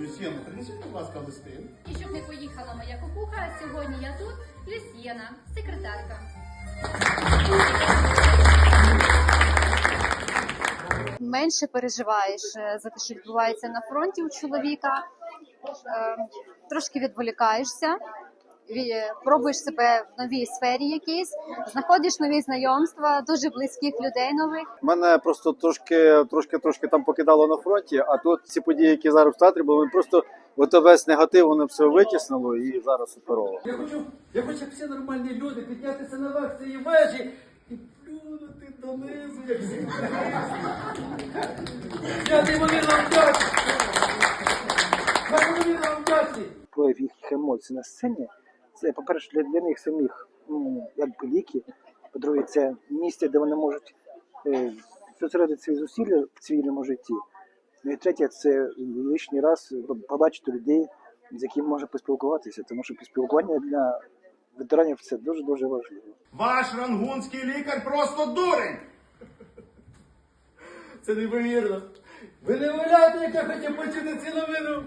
Скажіть, будь ласка, листи. І щоб не поїхала моя кукуха, сьогодні я тут, Люсьєна, секретарка. Менше переживаєш е, за те, що відбувається на фронті у чоловіка, Е, трошки відволікаєшся, ві- пробуєш себе в новій сфері якійсь, знаходиш нові знайомства, дуже близьких людей нових. Мене просто трошки, трошки, трошки там покидало на фронті, а тут ці події, які зараз в театрі були, просто от весь негатив воно все витіснило і зараз суперово. Я хочу, я хочу, як всі нормальні люди, піднятися наверх цієї вежі і плюнути донизу, як всі. Я неймовірно вдячний. Я неймовірно вдячний. вплив їхніх емоцій на сцені, це, по-перше, для, для них самих ну, якби ліки. По-друге, це місце, де вони можуть е, зосередити свої зусилля в цивільному житті. Ну і третє, це лишній раз побачити людей, з якими можна поспілкуватися, тому що спілкування для ветеранів це дуже-дуже важливо. Ваш рангунський лікар просто дурень. Це неймовірно. Ви не уявляєте, як я хотів почути цю новину.